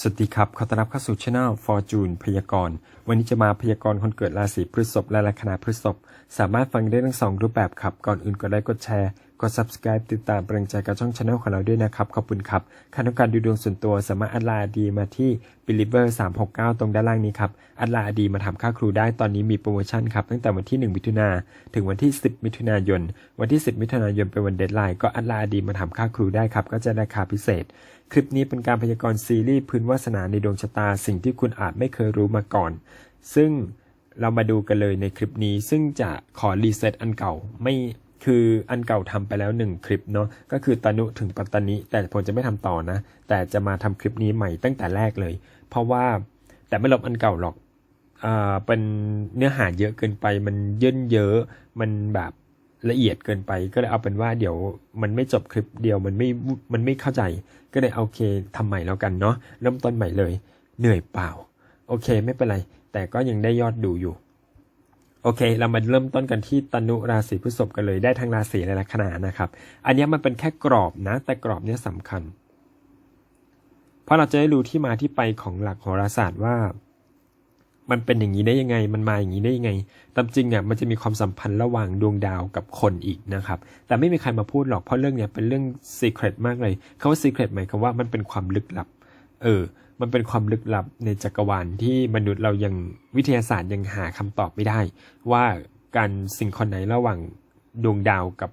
สวัสดีครับ ขอต้อนรับเข้าสู่ช anel Fortune พยากรณ์ วันนี้จะมาพยากรณ์คนเกิดราศีพฤษภและลัคนาพฤษภ สามารถฟังได้ทั้งสองรูปแบบครับ ก่อนอื่นกดไลค์กดแชร์ กด subscribe ติดตามเป็นกำลังใจกับช่อง channel ของเราด้วยนะครับ ขอบคุณครับใครต้องการดูดวงส่วนตัวสามารถอัดไลน์ดีมาที่ believer 369 ตรงด้านล่างนี้ครับอัดไลน์ดีมาทำค่าครูได้ตอนนี้มีโปรโมชั่นครับตั้งแต่วันที่ 1 มิถุนาถึงวันที่ 10 มิถุนายน วันที่ 10 มิถุนายนเป็นวันเดทไลน์ก็อัดไลน์ดีมาทำค่าครูได้ครับก็จะได้ราคาพิเศษ คลิปนี้เป็นการพยากรณ์ซีรีส์พื้นวาสนาในดวงชะตา สิ่งที่คุณอาจไม่เคยรู้มาก่อน ซึ่งเรามาดูกันเลยในคลิปนี้ซึ่งจะขอรีเซ็ตอันเก่าไม่ คืออันเก่าทำไปแล้วหนึ่งคลิปเนาะก็คือตนุถึงปัตตานิแต่ผมจะไม่ทำต่อนะ แต่จะมาทำคลิปนี้ใหม่ตั้งแต่แรกเลย เพราะว่าแต่ไม่ลบอันเก่าหรอกอ่าเป็นเนื้อหาเยอะเกินไป มันเยินเยอะมันแบบละเอียดเกินไปก็เลยเอาเป็นว่าเดี๋ยวมันไม่จบคลิปเดียวมันไม่มันไม่เข้าใจ ก็เลยเอาโอเคทำใหม่แล้วกันเนาะเริ่มต้นใหม่เลย เหนื่อยเปล่า โอเคไม่เป็นไร แต่ก็ยังได้ยอดดูอยู่ โอเค เรามาเริ่มต้นกันที่ตนุราศีพฤษภกันเลยได้ทั้งราศีและลัคนานะครับ อันนี้มันเป็นแค่กรอบนะ แต่กรอบเนี้ยสำคัญ เพราะเราจะได้รู้ที่มาที่ไปของหลักโหราศาสตร์ว่า มันเป็นอย่างนี้ได้ยังไง มันมาอย่างนี้ได้ยังไง ตามจริงเนี่ยมันจะมีความสัมพันธ์ระหว่างดวงดาวกับคนอีกนะครับ แต่ไม่มีใครมาพูดหรอกเพราะเรื่องเนี้ยเป็นเรื่อง secret มากเลยคาว่า secret หมายความว่ามันเป็นความลึกลับ เออ มันเป็นความลึกลับในจักรวาลที่มนุษย์เรายังวิทยาศาสตร์ยังหาคำตอบไม่ได้ ว่าการสิ่งคอนไหนระหว่างดวงดาวกับ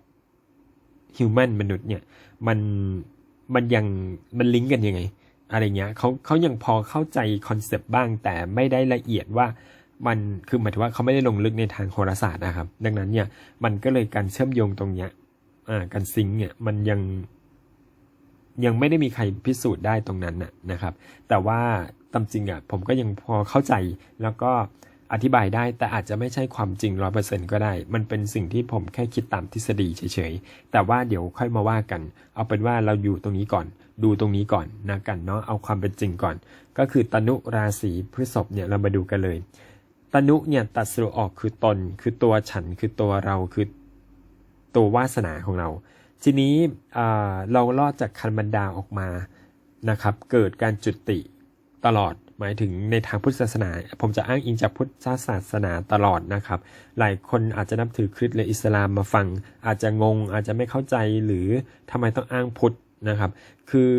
ฮิวแมนมนุษย์เนี่ยมันมันยังมันลิงก์กันยังไง อะไรเงี้ยเขาเขายังพอเข้าใจคอนเซปต์บ้าง แต่ไม่ได้ละเอียดว่ามันคือหมายถึงว่าเขาไม่ได้ลงลึกในทางโหราศาสตร์นะครับ ดังนั้นเนี่ยมันก็เลยการเชื่อมโยงตรงเนี้ยอ่าการซิงเนี่ยมันยัง ยังไม่ได้มีใครพิสูจน์ได้ตรงนั้นนะนะครับ แต่ว่าตามจริงอะผมก็ยังพอเข้าใจแล้วก็อธิบายได้แต่อาจจะไม่ใช่ความจริงร้อเปอร์เซ็นก็ได้ มันเป็นสิ่งที่ผมแค่คิดตามทฤษฎีเฉยๆ แต่ว่าเดี๋ยวค่อยมาว่ากัน เอาเป็นว่าเราอยู่ตรงนี้ก่อน ดูตรงนี้ก่อนนะกันเนาะเอาความเป็นจริงก่อน ก็คือตนุราศีพฤษภเนี่ยเรามาดูกันเลย ตนุเนี่ยตัดสรุออกคือตน คือตัวฉันคือตัวเราคือตัววาสนาของเรา ทีนี้เราลอดจากคันบันดาออกมานะครับ เกิดการจุติตลอดหมายถึงในทางพุทธศาสนา ผมจะอ้างอิงจากพุทธศาสนาตลอดนะครับ หลายคนอาจจะนับถือคริสต์หรืออิสลามมาฟัง อาจจะงงอาจจะไม่เข้าใจหรือทำไมต้องอ้างพุทธนะครับ คือ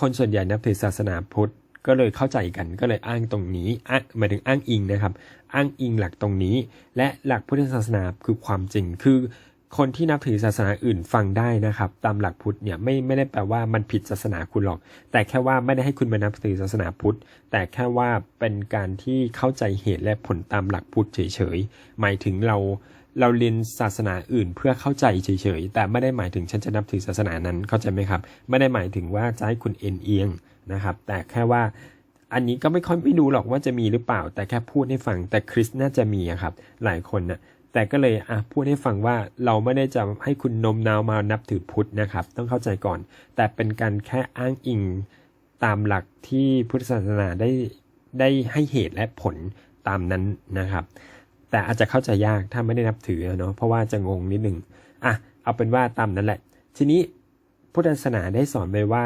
คนส่วนใหญ่นับถือศาสนาพุทธก็เลยเข้าใจกันก็เลยอ้างตรงนี้หมายถึงอ้างอิงนะครับ อ้างอิงหลักตรงนี้ และหลักพุทธศาสนาคือความจริง คือ คนที่นับถือศาสนาอื่นฟังได้นะครับ ตามหลักพุทธเนี่ยไม่ไม่ได้แปลว่ามันผิดศาสนาคุณหรอก แต่แค่ว่าไม่ได้ให้คุณมานับถือศาสนาพุทธ แต่แค่ว่าเป็นการที่เข้าใจเหตุและผลตามหลักพุทธเฉยๆหมายถึงเราเราเรียนศาสนาอื่นเพื่อเข้าใจเฉยๆแต่ไม่ได้หมายถึงฉันจะนับถือศาสนานั้นเข้าใจไหมครับ ไม่ได้หมายถึงว่าจะให้คุณเอ็นเอียงนะครับ แต่แค่ว่าอันนี้ก็ไม่ค่อยไม่รู้หรอกว่าจะมีหรือเปล่า แต่แค่พูดให้ฟังแต่คริสน่าจะมีอะครับ หลายคนนะ แต่ก็เลยอะพูดให้ฟังว่าเราไม่ได้จะให้คุณนมนาวมานับถือพุทธนะครับ ต้องเข้าใจก่อน แต่เป็นการแค่อ้างอิงตามหลักที่พุทธศาสนาได้ได้ให้เหตุและผลตามนั้นนะครับ แต่อาจจะเข้าใจยากถ้าไม่ได้นับถือเนาะเพราะว่าจะงงนิดหนึงอะเอาเป็นว่าตามนั้นแหละ ทีนี้พุทธศาสนาได้สอนไว้ว่า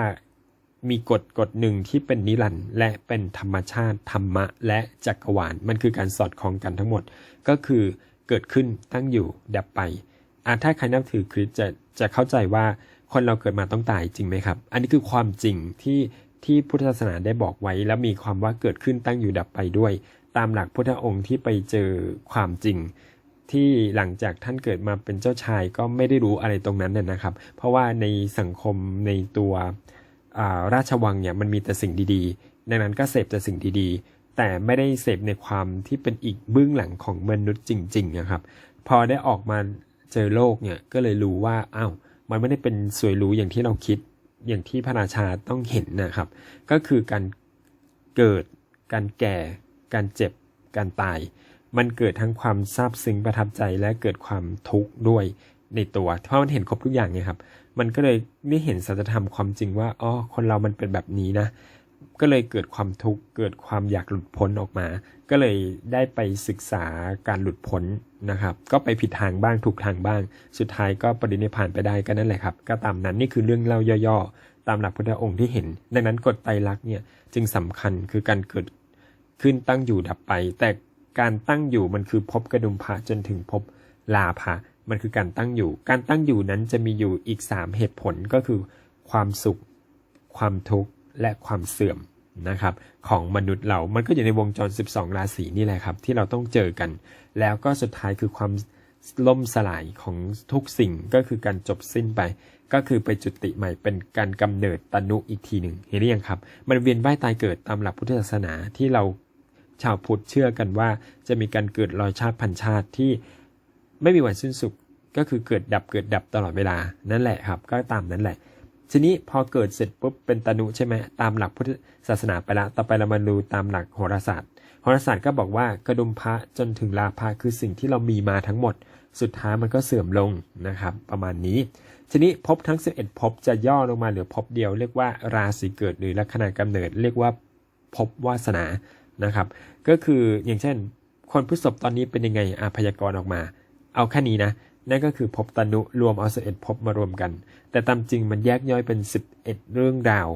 มีกฎกฎหนึ่งที่เป็นนิรันดร์และเป็นธรรมชาติธรรมะ และจักรวาลมันคือการสอดคล้องกันทั้งหมด ก็คือ เกิดขึ้นตั้งอยู่ดับไปอะถ้าใครนับถือคริสจะจะเข้าใจว่าคนเราเกิดมาต้องตายจริงไหมครับ อันนี้คือความจริงที่ที่พุทธศาสนาได้บอกไว้ แล้วมีความว่าเกิดขึ้นตั้งอยู่ดับไปด้วย ตามหลักพุทธองค์ที่ไปเจอความจริง ที่หลังจากท่านเกิดมาเป็นเจ้าชายก็ไม่ได้รู้อะไรตรงนั้นน่ะนะครับ เพราะว่าในสังคมในตัวราชวังเนี่ยมันมีแต่สิ่งดีๆ ดังนั้นก็เสพแต่สิ่งดีๆ แต่ไม่ได้เสพในความที่เป็นอีกเบื้องหลังของมนุษย์จริงๆนะครับ พอได้ออกมาเจอโลกเนี่ยก็เลยรู้ว่าอ้าวมันไม่ได้เป็นสวยหรูอย่างที่เราคิดอย่างที่พระราชาต้องเห็นนะครับ ก็คือการเกิด การแก่ การเจ็บ การตาย มันเกิดทั้งความซาบซึ้งประทับใจและเกิดความทุกข์ด้วยในตัว เพราะมันเห็นครบทุกอย่างไงครับ มันก็เลยได้เห็นสัจธรรมความจริงว่า อ๋อ คนเรามันเป็นแบบนี้นะ ก็เลยเกิดความทุกข์เกิดความอยากหลุดพ้นออกมา ก็เลยได้ไปศึกษาการหลุดพ้นนะครับ ก็ไปผิดทางบ้างถูกทางบ้าง สุดท้ายก็ปรินิพานไปได้ก็นั่นแหละครับ ก็ตามนั้นนี่คือเรื่องเล่าย่อๆ ตามหลักพุทธองค์ที่เห็น ดังนั้นกฎไตรลักษณ์เนี่ยจึงสำคัญคือการเกิดขึ้นตั้งอยู่ดับไป แต่การตั้งอยู่มันคือพบกระดุมพระจนถึงพบลาภะมันคือการตั้งอยู่ การตั้งอยู่นั้นจะมีอยู่อีก 3 เหตุผลก็คือ ความสุข ความทุกข์ และความเสื่อมนะครับของมนุษย์เรา มันก็อยู่ในวงจร 12 ราศีนี่แหละครับ ที่เราต้องเจอกัน แล้วก็สุดท้ายคือความล่มสลายของทุกสิ่งก็คือการจบสิ้นไป ก็คือไปจุติใหม่เป็นการกำเนิดตนุอีกทีหนึ่งเห็นหรือยังครับ มันเวียนว่ายตายเกิดตามหลักพุทธศาสนาที่เราชาวพุทธเชื่อกันว่า จะมีการเกิดรอยชาติพันชาติที่ไม่มีวันสิ้นสุดก็คือเกิดดับเกิดดับตลอดเวลานั่นแหละครับ ก็ตามนั้นแหละ ทีนี้พอเกิดเสร็จปุ๊บเป็นตนุใช่ไหมตามหลักพุทธศาสนาไปละต่อไปเรามาดูตามหลักโหราศาสตร์โหราศาสตร์ก็บอกว่ากระดุมพระจนถึงลาภะคือสิ่งที่เรามีมาทั้งหมด สุดท้ายมันก็เสื่อมลงนะครับ ประมาณนี้ ทีนี้ภพทั้ง 11ภพจะย่อลงมาเหลือภพเดียว เรียกว่าราศีเกิดหรือลัคนากำเนิด เรียกว่าภพวาสนานะครับ ก็คืออย่างเช่น คนพฤษภตอนนี้เป็นยังไงอาพยากรณ์ออกมา เอาแค่นี้นะ นั่นก็คือภพตนุรวมเอาสิบเอ็ดภพมารวมกัน แต่ตามจริงมันแยกย่อยเป็น11เอ็ดเรื่องราว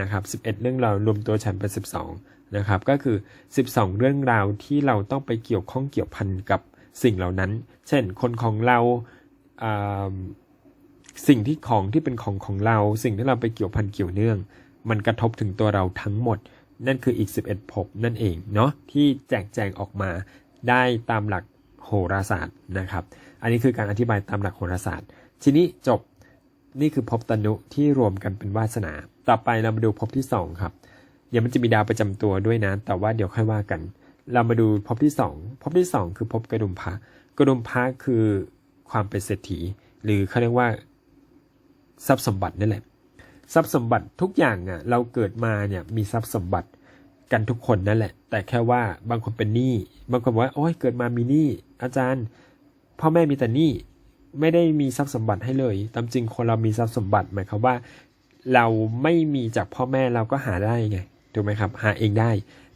นะครับ11เอ็ดเรื่องราวรวมตัวฉันเป็น12นะครับก็คือ 12 เรื่องราวที่เราต้องไปเกี่ยวข้องเกี่ยวพันกับสิ่งเหล่านั้น เช่น คนของเราอ่าสิ่งที่ของที่เป็นของของเรา สิ่งที่เราไปเกี่ยวพันเกี่ยวเนื่อง มันกระทบถึงตัวเราทั้งหมด นั่นคืออีก 11ภพนั่นเองเนาะที่แจกแจงออกมาได้ตามหลักโหราศาสตร์นะครับ อันนี้คือการอธิบายตามหลักโหราศาสตร์ ทีนี้จบนี่คือภพตนุที่รวมกันเป็นวาสนา ต่อไปเรามาดูภพที่2ครับเดี๋ยวมันจะมีดาวประจำตัวด้วยนะแต่ว่าเดี๋ยวค่อยว่ากัน เรามาดูภพที่2ภพที่ 2 คือภพกระดุมพระกระดุมพระคือความเป็นเศรษฐี หรือเขาเรียกว่าทรัพย์สมบัตินั่นแหละทรัพย์สมบัติทุกอย่างอะเราเกิดมาเนี่ยมีทรัพย์สมบัติกันทุกคนนั่นแหละ แต่แค่ว่าบางคนเป็นหนี้บางคนว่าโอ้ยเกิดมามีหนี้อาจารย์ พ่อแม่มีแต่หนี้ไม่ได้มีทรัพย์สมบัติให้เลย ตามจริงคนเรามีทรัพย์สมบัติหมายความว่า เราไม่มีจากพ่อแม่เราก็หาได้ไงถูกไหมครับ หาเองได้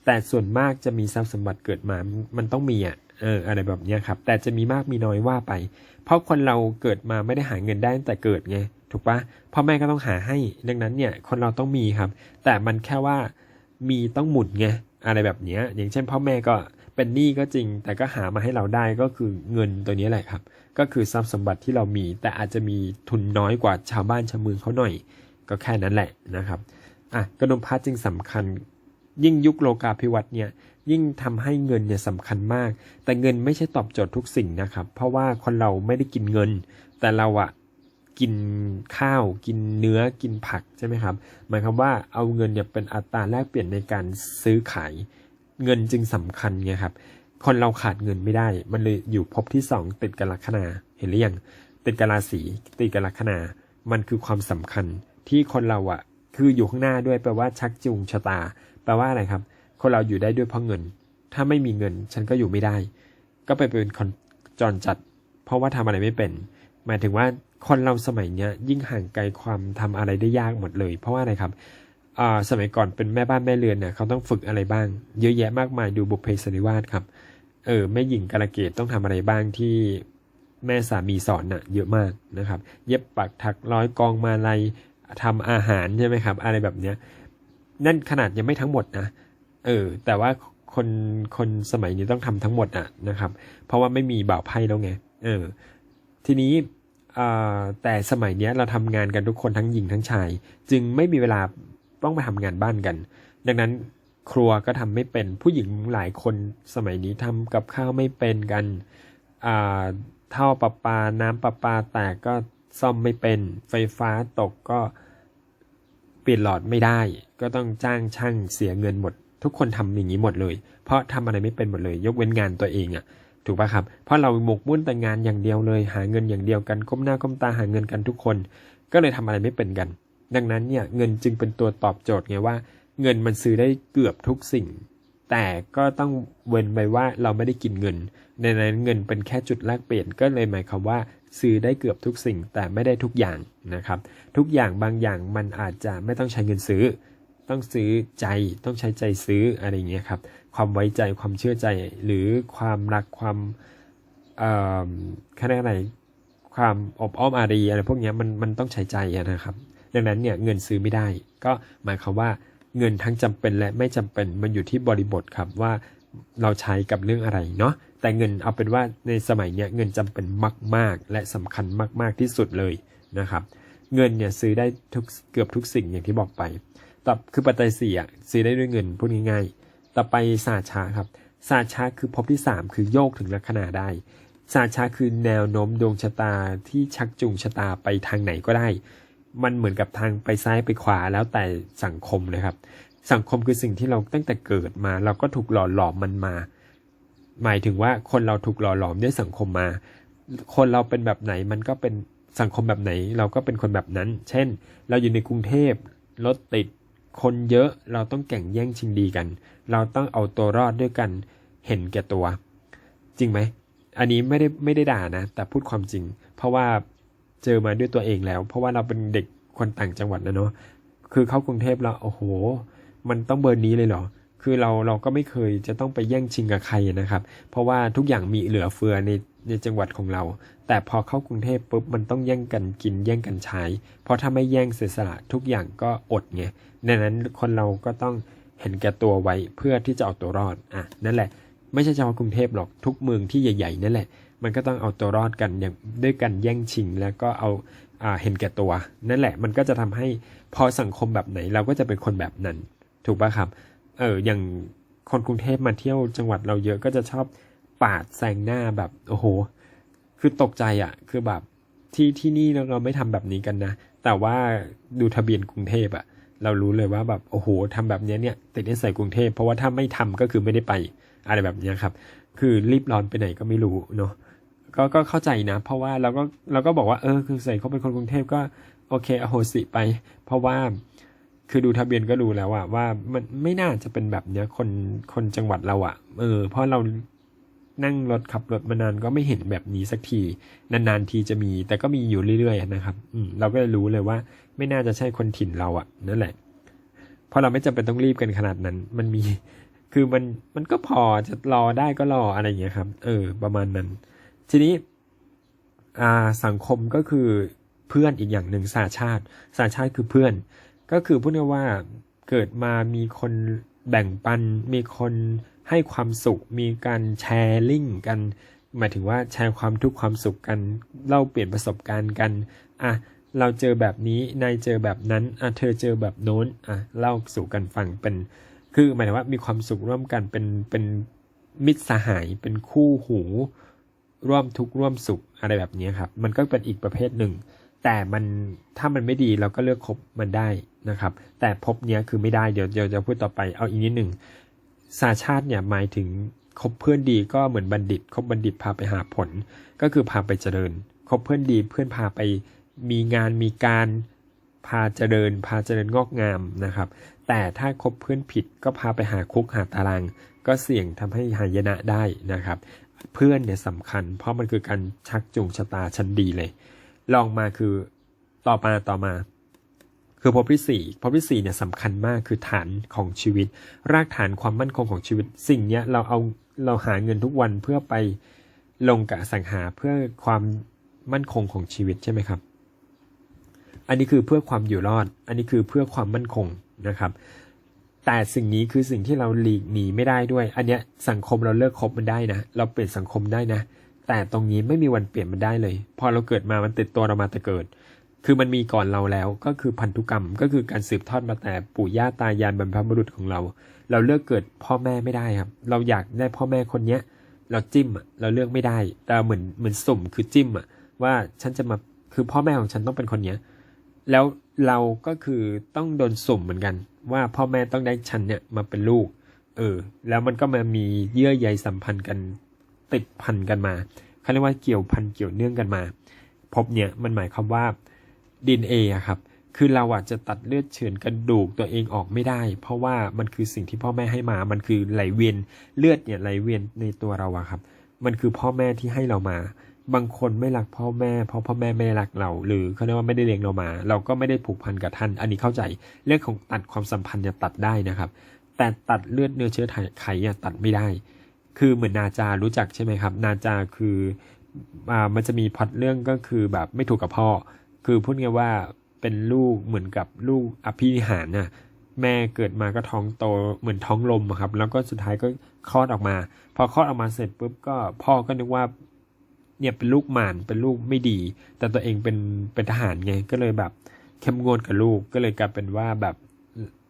แต่ส่วนมากจะมีทรัพย์สมบัติเกิดมา มันต้องมีอะเอออะไรแบบนี้ครับ แต่จะมีมากมีน้อยว่าไป เพราะคนเราเกิดมาไม่ได้หาเงินได้ตั้งแต่เกิดไงถูกปะพ่อแม่ก็ต้องหาให้ ดังนั้นเนี่ยคนเราต้องมีครับ แต่มันแค่ว่ามีต้องหมุนไงอะไรแบบนี้อย่างเช่น พ่อแม่ก็ เป็นหนี้ก็จริง แต่ก็หามาให้เราได้ก็คือเงินตัวนี้แหละครับ ก็คือทรัพย์สมบัติที่เรามี แต่อาจจะมีทุนน้อยกว่าชาวบ้านชาวเมืองเขาหน่อย ก็แค่นั้นแหละนะครับอะกระดมพระจึงสำคัญ ยิ่งยุคโลกาภิวัตน์เนี่ยยิ่งทำให้เงินเนี่ยสำคัญมาก แต่เงินไม่ใช่ตอบโจทย์ทุกสิ่งนะครับ เพราะว่าคนเราไม่ได้กินเงิน แต่เราอะกินข้าว กินเนื้อกินผักใช่ไหมครับ หมายความว่าเอาเงินเนี่ยเป็นอัตราแลกเปลี่ยนในการซื้อขาย เงินจึงสำคัญไงครับ คนเราขาดเงินไม่ได้ มันเลยอยู่ภพที่สองติดกับลัคนาเห็นหรือยังติดกับราศีติดกับลัคนามันคือความสำคัญที่คนเราอะคืออยู่ข้างหน้าด้วยแปลว่าชักจูงชะตา แปลว่าอะไรครับ คนเราอยู่ได้ด้วยเพราะเงิน ถ้าไม่มีเงินฉันก็อยู่ไม่ได้ ก็ไปเป็นคนจรจัด เพราะว่าทำอะไรไม่เป็น หมายถึงว่าคนเราสมัยเนี้ยยิ่งห่างไกลความทำอะไรได้ยากหมดเลย เพราะว่าอะไรครับ อ่าสมัยก่อนเป็นแม่บ้านแม่เรือนเนี่ยเขาต้องฝึกอะไรบ้าง เยอะแยะมากมายดูบุพเพสนิวาสครับ เออแม่หญิงกาลเกตต้องทำอะไรบ้างที่แม่สามีสอนน่ะ เยอะมากนะครับ เย็บปักถักร้อยกองมาลัยทำอาหารใช่ไหมครับ อะไรแบบเนี้ยนั่นขนาดยังไม่ทั้งหมดนะเออ แต่ว่าคนคนสมัยนี้ต้องทำทั้งหมดอะนะครับ เพราะว่าไม่มีบ่าวไพ่แล้วไงเออ ทีนี้แต่สมัยนี้เราทำงานกันทุกคนทั้งหญิงทั้งชาย จึงไม่มีเวลา ต้องไปทำงานบ้านกัน ดังนั้นครัวก็ทำไม่เป็นผู้หญิงหลายคนสมัยนี้ทำกับข้าวไม่เป็นกันเท่าประปาน้ำประปาแตกก็ซ่อมไม่เป็น ไฟฟ้าตกก็เปลี่ยนหลอดไม่ได้ ก็ต้องจ้างช่างเสียเงินหมด ทุกคนทำอย่างนี้หมดเลย เพราะทำอะไรไม่เป็นหมดเลย ยกเว้นงานตัวเองอะ่ะถูกปะครับ เพราะเราหมกมุ่นแต่งานอย่างเดียวเลย หาเงินอย่างเดียวกัน ก้มหน้าก้มตาหาเงินกันทุกคน ก็เลยทำอะไรไม่เป็นกัน ดังนั้นเนี่ยเงินจึงเป็นตัวตอบโจทย์ไงว่า เงินมันซื้อได้เกือบทุกสิ่ง แต่ก็ต้องเว้นไปว่าเราไม่ได้กินเงินในนั้นเงินเป็นแค่จุดแลกเปลี่ยนก็เลยหมายความว่า ซื้อได้เกือบทุกสิ่ง แต่ไม่ได้ทุกอย่างนะครับ ทุกอย่างบางอย่างมันอาจจะไม่ต้องใช้เงินซื้อ ต้องซื้อใจต้องใช้ใจซื้ออะไรเงี้ยครับความไว้ใจความเชื่อใจหรือความรักความเอ่อแค่ไหนความอบอ้อมอารีอะไรพวกนี้มันมันต้องใช้ใจนะครับ ดังนั้นเนี่ยเงินซื้อไม่ได้ ก็หมายความว่าเงินทั้งจำเป็นและไม่จำเป็นมันอยู่ที่บริบทครับว่าเราใช้กับเรื่องอะไรเนาะแต่เงินเอาเป็นว่าในสมัยเนี้ยเงินจำเป็นมาก ๆ และสำคัญมาก ๆที่สุดเลยนะครับเงินเนี่ยซื้อได้ทุกเกือบทุกสิ่งอย่างที่บอกไปต่อคือปัจจัยสี่อะซื้อได้ด้วยเงินพูดง่ายๆ ต่อไปศาสชาครับศาสชาคือภพที่สามคือโยกถึงลัคนาได้ศาสชาคือแนวโน้มดวงชะตาที่ชักจูงชะตาไปทางไหนก็ได้ มันเหมือนกับทางไปซ้ายไปขวาแล้วแต่สังคมเลยครับ สังคมคือสิ่งที่เราตั้งแต่เกิดมา เราก็ถูกหล่อหลอมมันมา หมายถึงว่าคนเราถูกหล่อหลอมด้วยสังคมมา คนเราเป็นแบบไหนมันก็เป็นสังคมแบบไหน เราก็เป็นคนแบบนั้น เช่น เราอยู่ในกรุงเทพรถติดคนเยอะเราต้องแข่งแย่งชิงดีกัน เราต้องเอาตัวรอดด้วยกันเห็นแก่ตัว จริงไหม อันนี้ไม่ได้ไม่ได้ด่านะ แต่พูดความจริง เพราะว่า เจอมาด้วยตัวเองแล้ว เพราะว่าเราเป็นเด็กคนต่างจังหวัดนะเนาะคือเข้ากรุงเทพแล้วโอ้โห มันต้องเบอร์นี้เลยเหรอคือเราเราก็ไม่เคยจะต้องไปแย่งชิงกับใครนะครับ เพราะว่าทุกอย่างมีเหลือเฟือในในจังหวัดของเรา แต่พอเข้ากรุงเทพปุ๊บมันต้องแย่งกันกินแย่งกันใช้ เพราะถ้าไม่แย่งเสียสละทุกอย่างก็อดไงดังนั้นคนเราก็ต้องเห็นแก่ตัวไว้เพื่อที่จะเอาตัวรอดอะนั่นแหละ ไม่ใช่เฉพาะกรุงเทพหรอกทุกเมืองที่ใหญ่ๆนั่นแหละ มันก็ต้องเอาตัวรอดกันอย่างด้วยกันแย่งชิงแล้วก็เอาอาเห็นแก่ตัว นั่นแหละมันก็จะทำให้พอสังคมแบบไหนเราก็จะเป็นคนแบบนั้น ถูกปะครับเอออย่างคนกรุงเทพมาเที่ยวจังหวัดเราเยอะก็จะชอบปาดแซงหน้าแบบโอ้โห คือตกใจอะ่ะ คือแบบที่ที่นี่เราไม่ทำแบบนี้กันนะ แต่ว่าดูทะเบียนกรุงเทพอะ่ะ เรารู้เลยว่าแบบโอ้โหทำแบบเนี้ยเนี่ยติดนิสัยกรุงเทพเพราะว่าถ้าไม่ทำก็คือไม่ได้ไปอะไรแบบเนี้ยครับ คือรีบร้อนไปไหนก็ไม่รู้เนาะ ก็ก็เข้าใจนะ เพราะว่าเราก็เราก็บอกว่าเออคือใส่เขาเป็นคนกรุงเทพก็โอเคอโหสิไป เพราะว่าคือดูทะเบียนก็รู้แล้วอะว่ามันไม่น่าจะเป็นแบบเนี้ยคนคนจังหวัดเราอะเออเพราะเรานั่งรถขับรถมานานก็ไม่เห็นแบบนี้สักที นานๆทีจะมี แต่ก็มีอยู่เรื่อยๆนะครับ อืมเราก็เลยรู้เลยว่า ไม่น่าจะใช่คนถิ่นเราอะนั่นแหละ เพราะเราไม่จำเป็นต้องรีบกันขนาดนั้น มันมี คือมันมันก็พอจะรอได้ก็รออะไรอย่างเงี้ยครับ เออ ประมาณนั้น ทีนี้สังคมก็คือเพื่อนอีกอย่างหนึ่งสาชาติสาชาติคือเพื่อน ก็คือพูดง่ายว่าเกิดมามีคนแบ่งปัน มีคนให้ความสุข มีการแชร์ลิงก์กัน หมายถึงว่าแชร์ความทุกข์ความสุขกันเล่าเปลี่ยนประสบการณ์กันอะเราเจอแบบนี้นายเจอแบบนั้นอะเธอเจอแบบโน้นอะเล่าสู่กันฟังเป็น คือหมายถึงว่ามีความสุขร่วมกันเป็นเป็นมิตรสหายเป็นคู่หู ร่วมทุกข์ร่วมสุขอะไรแบบนี้ครับ มันก็เป็นอีกประเภทหนึ่ง แต่มันถ้ามันไม่ดีเราก็เลือกคบมันได้นะครับ แต่พบเนี้ยคือไม่ได้เดี๋ยวเดี๋ยวจะพูดต่อไปเอาอีกนิดหนึ่งสาชาติเนี่ยหมายถึงคบเพื่อนดีก็เหมือนบัณฑิตคบบัณฑิตพาไปหาผล ก็คือพาไปเจริญคบเพื่อนดีเพื่อนพาไปมีงานมีการพาเจริญ พาเจริญงอกงามนะครับ แต่ถ้าคบเพื่อนผิดก็พาไปหาคุกหาตาราง ก็เสี่ยงทำให้หายนะได้นะครับ เพื่อนเนี่ยสำคัญ เพราะมันคือการชักจูงชะตาชั้นดีเลย ลองมาคือต่อมาต่อมา คือภพที่สี่ภพที่สี่เนี่ยสำคัญมากคือฐานของชีวิต รากฐานความมั่นคงของชีวิต สิ่งเนี้ยเราเอาเราหาเงินทุกวันเพื่อไปลงกับสังหาเพื่อความมั่นคงของชีวิตใช่ไหมครับ อันนี้คือเพื่อความอยู่รอด อันนี้คือเพื่อความมั่นคง นะครับ แต่สิ่งนี้คือสิ่งที่เราหลีกหนีไม่ได้ด้วย อันเนี้ยสังคมเราเลิกคบมันได้นะ เราเปลี่ยนสังคมได้นะ แต่ตรงนี้ไม่มีวันเปลี่ยนมันได้เลย พอเราเกิดมามันติดตัวเรามาแต่เกิด คือมันมีก่อนเราแล้ว ก็คือพันธุกรรม ก็คือการสืบทอดมาแต่ปู่ย่าตายายบรรพบุรุษของเรา เราเลือกเกิดพ่อแม่ไม่ได้ครับ เราอยากได้พ่อแม่คนเนี้ย เราจิ้มอะ เราเลือกไม่ได้ แต่เหมือนเหมือนสุ่มคือจิ้มอะ ว่าฉันจะมา คือพ่อแม่ของฉันต้องเป็นคนเนี้ย แล้ว เราก็คือต้องโดนสุ่มเหมือนกัน ว่าพ่อแม่ต้องได้ฉันเนี่ยมาเป็นลูก เออ แล้วมันก็มามีเยื่อใยสัมพันธ์กันติดพันกันมาเขาเรียกว่าเกี่ยวพันเกี่ยวเนื่องกันมา พบเนี่ยมันหมายความว่าดินเอะครับ คือเราอาจจะตัดเลือดเฉือนกระดูกตัวเองออกไม่ได้ เพราะว่ามันคือสิ่งที่พ่อแม่ให้มา มันคือไหลเวียนเลือดเนี่ยไหลเวียนในตัวเราอะครับ มันคือพ่อแม่ที่ให้เรามา บางคนไม่รักพ่อแม่ เพราะพ่อแม่ไม่รักเรา หรือเขาเรียกว่าไม่ได้เลี้ยงเรามา เราก็ไม่ได้ผูกพันกับท่าน อันนี้เข้าใจเรื่องของตัดความสัมพันธ์เนี่ยตัดได้นะครับ แต่ตัดเลือดเนื้อเชื้อไขเนี่ยตัดไม่ได้ คือเหมือนนาจารู้จักใช่ไหมครับ นาจาคืออ่ามันจะมีพอดเรื่องก็คือแบบไม่ถูกกับพ่อ คือพูดง่ายว่าเป็นลูกเหมือนกับลูกอภิหารน่ะแม่เกิดมาก็ท้องโตเหมือนท้องลมอะครับ แล้วก็สุดท้ายก็คลอดออกมา พอคลอดออกมาเสร็จปุ๊บก็พ่อก็นึกว่า เนี่ยเป็นลูกหมานเป็นลูกไม่ดี แต่ตัวเองเป็นเป็นทหารไงก็เลยแบบเข้มงวดกับลูกก็เลยกลายเป็นว่าแบบ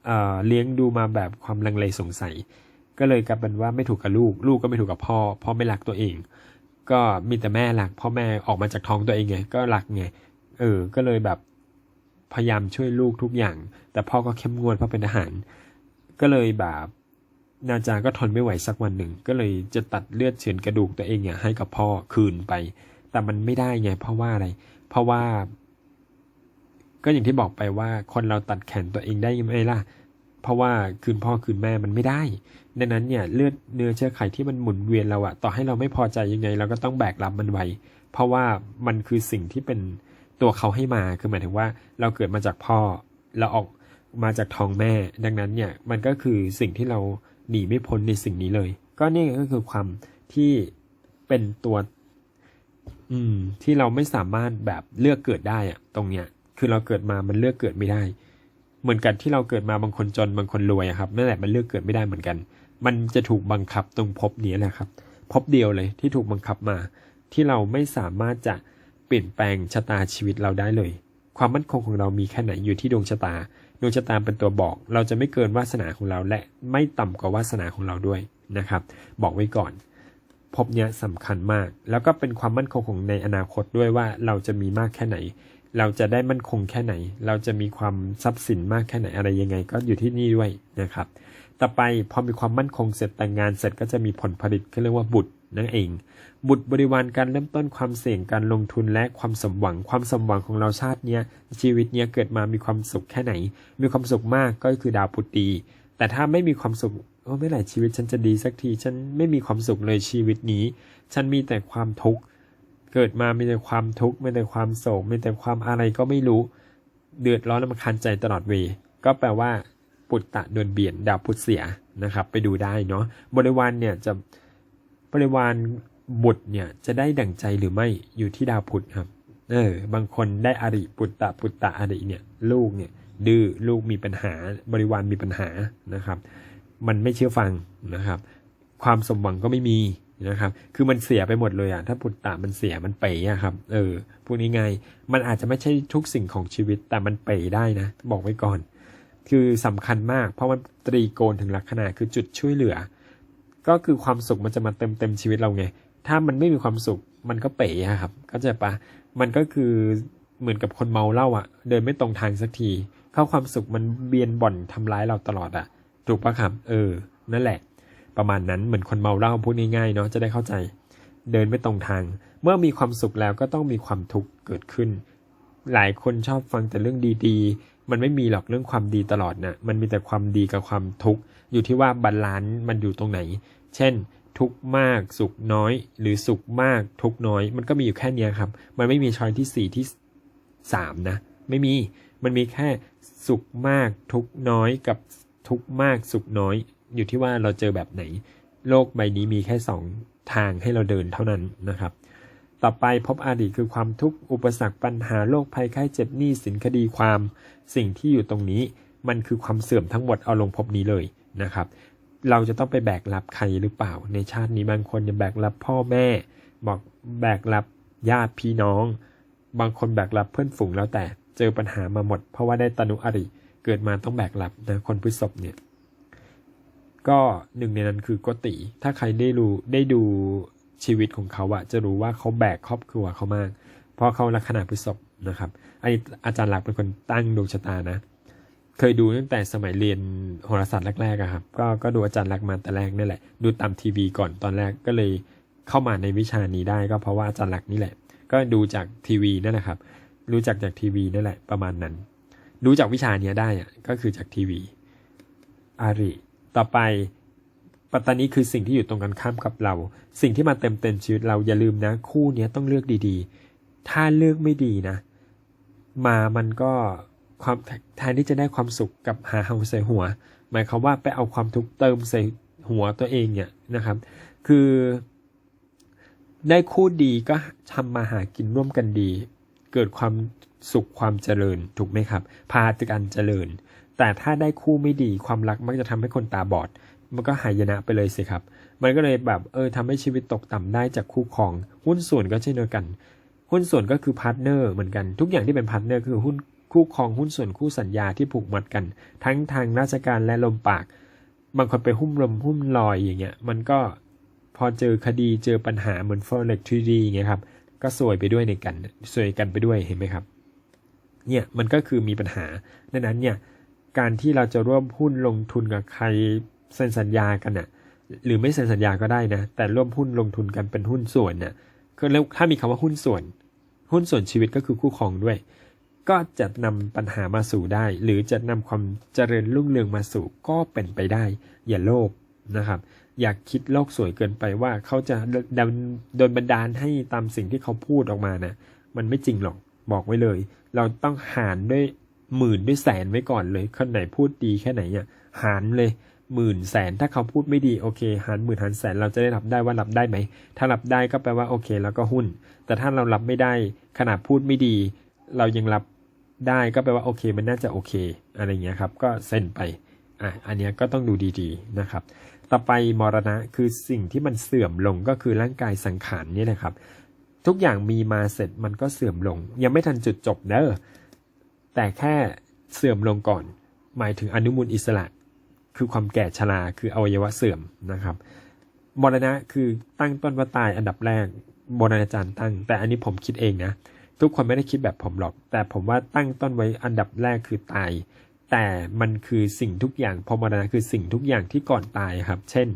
เอ่อเลี้ยงดูมาแบบความลังเลสงสัย ก็เลยกลายเป็นว่าไม่ถูกกับลูก ลูกก็ไม่ถูกกับพ่อ พ่อไม่รักตัวเอง ก็มีแต่แม่รักพ่อแม่ออกมาจากท้องตัวเองไงก็รักไงเออก็เลยแบบพยายามช่วยลูกทุกอย่าง แต่พ่อก็เข้มงวดเพราะเป็นทหาร ก็เลยแบบ นาจา ก็ทนไม่ไหวสักวันหนึ่ง ก็เลยจะตัดเลือดเฉือนกระดูกตัวเองเนี่ยให้กับพ่อคืนไป แต่มันไม่ได้ไงเพราะว่าอะไร เพราะว่า ก็อย่างที่บอกไปว่าคนเราตัดแขนตัวเองได้ไหมล่ะ เพราะว่าคืนพ่อคืนแม่มันไม่ได้ ดังนั้นเนี่ยเลือดเนื้อเชื้อไขที่มันหมุนเวียนเราอะต่อให้เราไม่พอใจยังไง เราก็ต้องแบกรับมันไว้ เพราะว่ามันคือสิ่งที่เป็นตัวเขาให้มา คือหมายถึงว่าเราเกิดมาจากพ่อ เราออกมาจากท้องแม่ ดังนั้นเนี่ยมันก็คือสิ่งที่เรา หนีไม่พ้นในสิ่งนี้เลย ก็นี่ก็คือความที่เป็นตัว อืม ที่เราไม่สามารถแบบเลือกเกิดได้อะตรงเนี้ย คือเราเกิดมามันเลือกเกิดไม่ได้ เหมือนกันที่เราเกิดมาบางคนจนบางคนรวยครับนั่นแหละมันเลือกเกิดไม่ได้เหมือนกัน มันจะถูกบังคับตรงภพนี้แหละครับภพเดียวเลยที่ถูกบังคับมา ที่เราไม่สามารถจะเปลี่ยนแปลงชะตาชีวิตเราได้เลย ความมั่นคงของเรามีแค่ไหนอยู่ที่ดวงชะตา ดวงชะตาเป็นตัวบอก เราจะไม่เกินวาสนาของเราและไม่ต่ำกว่าวาสนาของเราด้วยนะครับ บอกไว้ก่อน พบเนี้ยสำคัญมาก แล้วก็เป็นความมั่นคงของในอนาคตด้วยว่าเราจะมีมากแค่ไหน เราจะได้มั่นคงแค่ไหน เราจะมีความทรัพย์สินมากแค่ไหนอะไรยังไง ก็อยู่ที่นี่ด้วยนะครับ ต่อไปพอมีความมั่นคงเสร็จแต่งงานเสร็จก็จะมีผลผลิตที่เรียกว่าบุตร นั่นเอง บุตรบริวารการเริ่มต้นความเสี่ยงการลงทุนและความสมหวังความสมหวังของเราชาติเนี้ยชีวิตเนี้ยเกิดมามีความสุขแค่ไหน มีความสุขมากก็คือดาวพุธดีแต่ถ้าไม่มีความสุขโอ้เมื่อไหร่ชีวิตฉันจะดีสักที ฉันไม่มีความสุขเลยชีวิตนี้ ฉันมีแต่ความทุกข์เกิดมามีแต่ความทุกข์มีแต่ความโศกมีแต่ความอะไรก็ไม่รู้ เดือดร้อนละมันคันใจตลอดเวก็แปลว่าปุตตะโดนเบียนดาวพุธเสียนะครับ ไปดูได้เนาะบริวารเนี่ยจะ บริวารบุตรเนี่ยจะได้ดั่งใจหรือไม่อยู่ที่ดาวพุธครับ เออ บางคนได้อริปุตตะปุตตะอริเนี่ยลูกเนี่ยดื้อลูกมีปัญหาบริวารมีปัญหานะครับ มันไม่เชื่อฟังนะครับ ความสมหวังก็ไม่มีนะครับ คือมันเสียไปหมดเลยอะถ้าปุตตะมันเสียมันเป๋อะครับ เออพูดง่ายๆมันอาจจะไม่ใช่ทุกสิ่งของชีวิตแต่มันเป๋ได้นะ บอกไว้ก่อน คือสำคัญมาก เพราะมันตรีโกณถึงลัคนาคือจุดช่วยเหลือ ก็คือความสุขมันจะมาเต็มเต็มชีวิตเราไง ถ้ามันไม่มีความสุขมันก็เป๋ะครับก็จะปะมันก็คือเหมือนกับคนเมาเหล้าอะเดินไม่ตรงทางสักที เข้าความสุขมันเบียนบ่อนทำร้ายเราตลอดอะถูกปะครับ เออ นั่นแหละ ประมาณนั้นเหมือนคนเมาเหล้าพูดง่ายๆเนาะจะได้เข้าใจ เดินไม่ตรงทาง เมื่อมีความสุขแล้วก็ต้องมีความทุกข์เกิดขึ้น หลายคนชอบฟังแต่เรื่องดีๆ มันไม่มีหรอกเรื่องความดีตลอดนะมันมีแต่ความดีกับความทุกข์ อยู่ที่ว่าบาลานซ์มันอยู่ตรงไหน เช่น ทุกมากสุขน้อย หรือสุขมากทุกน้อย มันก็มีอยู่แค่นี้ครับ มันไม่มีช้อยที่สี่ที่สามนะ ไม่มีมันมีแค่สุขมากทุกน้อยกับทุกมากสุขน้อย อยู่ที่ว่าเราเจอแบบไหน โลกใบนี้มีแค่สองทางให้เราเดินเท่านั้นนะครับต่อไปพบอดีตคือความทุกข์อุปสรรคปัญหาโรคภัยไข้เจ็บหนี้สินคดีความ สิ่งที่อยู่ตรงนี้ มันคือความเสื่อมทั้งหมดเอาลงพบนี้เลย นะครับ เราจะต้องไปแบกรับใครหรือเปล่า ในชาตินี้บางคนจะแบกรับพ่อแม่ บอกแบกรับญาติพี่น้อง บางคนแบกรับเพื่อนฝูงแล้วแต่เจอปัญหามาหมด เพราะว่าได้ตนุอริเกิดมาต้องแบกรับนะคนพฤษภเนี่ย ก็หนึ่งในนั้นคือโกติ ถ้าใครได้รู้ได้ดูชีวิตของเขาอะจะรู้ว่าเขาแบกครอบครัวเขามาก เพราะเขาลัคนาพฤษภนะครับอันนี้อาจารย์หลักเป็นคนตั้งดวงชะตานะ เคยดูตั้งแต่สมัยเรียนโหราศาสตร์แรกๆอะครับ ก็ก็ดูอาจารย์หลักมาแต่แรกนี่แหละ ดูตามทีวีก่อนตอนแรกก็เลยเข้ามาในวิชานี้ได้ก็เพราะว่าอาจารย์หลักนี่แหละ ก็ดูจากทีวีนั่นแหละครับ รู้จักจากทีวีนั่นแหละประมาณนั้นรู้จากวิชาเนี้ยได้อะก็คือจากทีวี อาริ ต่อไปปัตตานีคือสิ่งที่อยู่ตรงกันข้ามกับเรา สิ่งที่มาเต็มเต็มชีวิตเราอย่าลืมนะ คู่เนี้ยต้องเลือกดีๆ ถ้าเลือกไม่ดีนะ มามันก็ ความแทนที่จะได้ความสุขกับหาเฮาใส่หัว หมายความว่าไปเอาความทุกข์เติมใส่หัวตัวเองเนี่ยนะครับ คือได้คู่ดีก็ทำมาหากินร่วมกันดี เกิดความสุขความเจริญถูกไหมครับ พาถึงการเจริญ แต่ถ้าได้คู่ไม่ดีความรักมักจะทำให้คนตาบอด มันก็หายนะไปเลยสิครับ มันก็เลยแบบเออทำให้ชีวิตตกต่ำได้จากคู่ครองหุ้นส่วนก็เช่นเดียวกัน หุ้นส่วนก็คือพาร์ทเนอร์เหมือนกันทุกอย่างที่เป็นพาร์ทเนอร์คือหุ้น คู่ครองหุ้นส่วนคู่สัญญาที่ผูกมัดกัน ทั้งทางราชการและลมปาก บางคนไปหุ้มลมหุ้มลอยอย่างเงี้ย มันก็พอเจอคดีเจอปัญหาเหมือน forex 3D อย่างเงี้ยครับ ก็สวยไปด้วยในกันสวยกันไปด้วยเห็นไหมครับ เนี่ยมันก็คือมีปัญหาดังนั้นเนี่ยการที่เราจะร่วมหุ้นลงทุนกับใครเซ็นสัญญากันน่ะหรือไม่เซ็นสัญญาก็ได้นะ แต่ร่วมหุ้นลงทุนกันเป็นหุ้นส่วนน่ะคือแล้วถ้ามีคำว่าหุ้นส่วน หุ้นส่วนชีวิตก็คือคู่ครองด้วย ก็จะนำปัญหามาสู่ได้ หรือจะนำความเจริญรุ่งเรืองมาสู่ก็เป็นไปได้ อย่าโลภนะครับ อย่าคิดโลกสวยเกินไปว่าเขาจะดำโดนบันดาลให้ตามสิ่งที่เขาพูดออกมานะมันไม่จริงหรอกบอกไว้เลย เราต้องหารด้วยหมื่นด้วยแสนไว้ก่อนเลยคนไหนพูดดีแค่ไหนเนี่ยหารเลยหมื่นแสนถ้าเขาพูดไม่ดีโอเคหารหมื่นหารแสนเราจะได้รับได้ว่ารับได้ไหมถ้ารับได้ก็แปลว่าโอเคแล้วก็หุ้น แต่ถ้าเรารับไม่ได้ขนาดพูดไม่ดี เรายังรับ ได้ก็แปลว่าโอเคมันน่าจะโอเค อะไรเงี้ยครับ ก็เซ็นไปอะอันเนี้ยก็ต้องดูดีๆนะครับ ต่อไปมรณะคือสิ่งที่มันเสื่อมลงก็คือร่างกายสังขารนี่แหละครับ ทุกอย่างมีมาเสร็จมันก็เสื่อมลง ยังไม่ทันจุดจบเด้อแต่แค่เสื่อมลงก่อน หมายถึงอนุมูลอิสระ คือความแก่ชราคืออวัยวะเสื่อมนะครับมรณะคือตั้งต้นว่าตายอันดับแรกโบราณอาจารย์ตั้ง แต่อันนี้ผมคิดเองนะ ทุกคนไม่ได้คิดแบบผมหรอก แต่ผมว่าตั้งต้นไว้อันดับแรกคือตาย แต่มันคือสิ่งทุกอย่างพอมรณะคือสิ่งทุกอย่างที่ก่อนตายครับ เช่น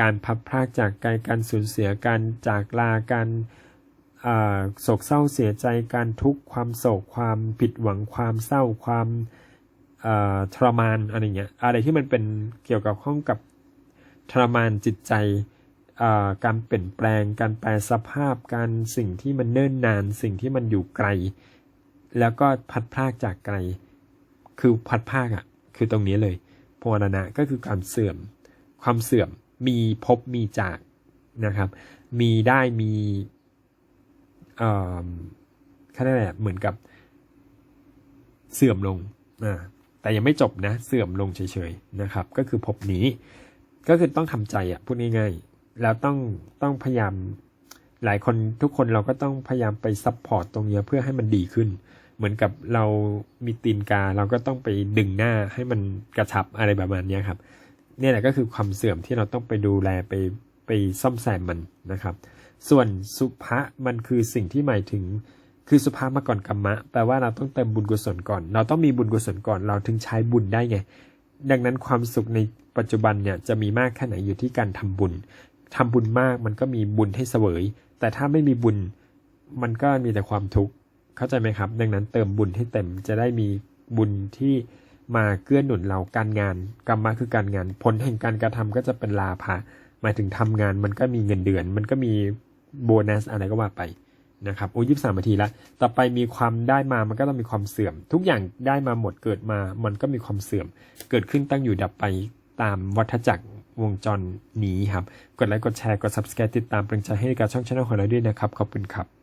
การพัดพรากจากกายการสูญเสียการจากลาการโศกเศร้าเสียใจการทุกข์ความโศกความผิดหวังความเศร้าความทรมานอะไรเงี้ยอะไรที่มันเป็นเกี่ยวกับข้องกับทรมานจิตใจ การเปลี่ยนแปลง การแปลสภาพ การสิ่งที่มันเนิ่นนาน สิ่งที่มันอยู่ไกล แล้วก็พัดพรากจากไกล คือพัดภาคอะ คือตรงนี้เลยพวรณะก็คือการเสื่อม ความเสื่อม มีพบมีจากนะครับ มีได้มีเอ่อแค่นั้นแหละเหมือนกับเสื่อมลงอ่าแต่ยังไม่จบนะ เสื่อมลงเฉยๆนะครับ ก็คือพบนี้ ก็คือต้องทำใจอะพูดง่ายๆ แล้วต้องต้องพยายามหลายคนทุกคนเราก็ต้องพยายามไปซัพพอร์ตตรงนี้เพื่อให้มันดีขึ้น เหมือนกับเรามีตีนกาเราก็ต้องไปดึงหน้าให้มันกระชับอะไรประมาณนี้ครับนี่แหละก็คือความเสื่อมที่เราต้องไปดูแลไปไปซ่อมแซมมันนะครับ ส่วนสุภะมันคือสิ่งที่หมายถึงคือสุภามาก่อนกรรมะแปลว่าเราต้องเติมบุญกุศลก่อน เราต้องมีบุญกุศลก่อนเราถึงใช้บุญได้ไง ดังนั้นความสุขในปัจจุบันเนี่ยจะมีมากแค่ไหนอยู่ที่การทำบุญ ทำบุญมากมันก็มีบุญให้เสวย แต่ถ้าไม่มีบุญมันก็มีแต่ความทุกข์เข้าใจไหมครับ ดังนั้นเติมบุญให้เต็มจะได้มีบุญที่มาเกื้อหนุนเราการงานกรรมะคือการงานผลแห่งการกระทำก็จะเป็นลาภะหมายถึงทำงานมันก็มีเงินเดือน มันก็มีโบนัสอะไรก็ว่าไปนะครับโอ้ยี่สามนาทีละต่อไปมีความได้มามันก็ต้องมีความเสื่อม ทุกอย่างได้มาหมดเกิดมา มันก็มีความเสื่อม เกิดขึ้นตั้งอยู่ดับไปตามวัฏจักร วงจรนี้ครับ กดไลค์ กดแชร์ กด subscribe ติดตามเป็นใจให้กับช่องช anel ของเราด้วยนะครับ ขอบคุณครับ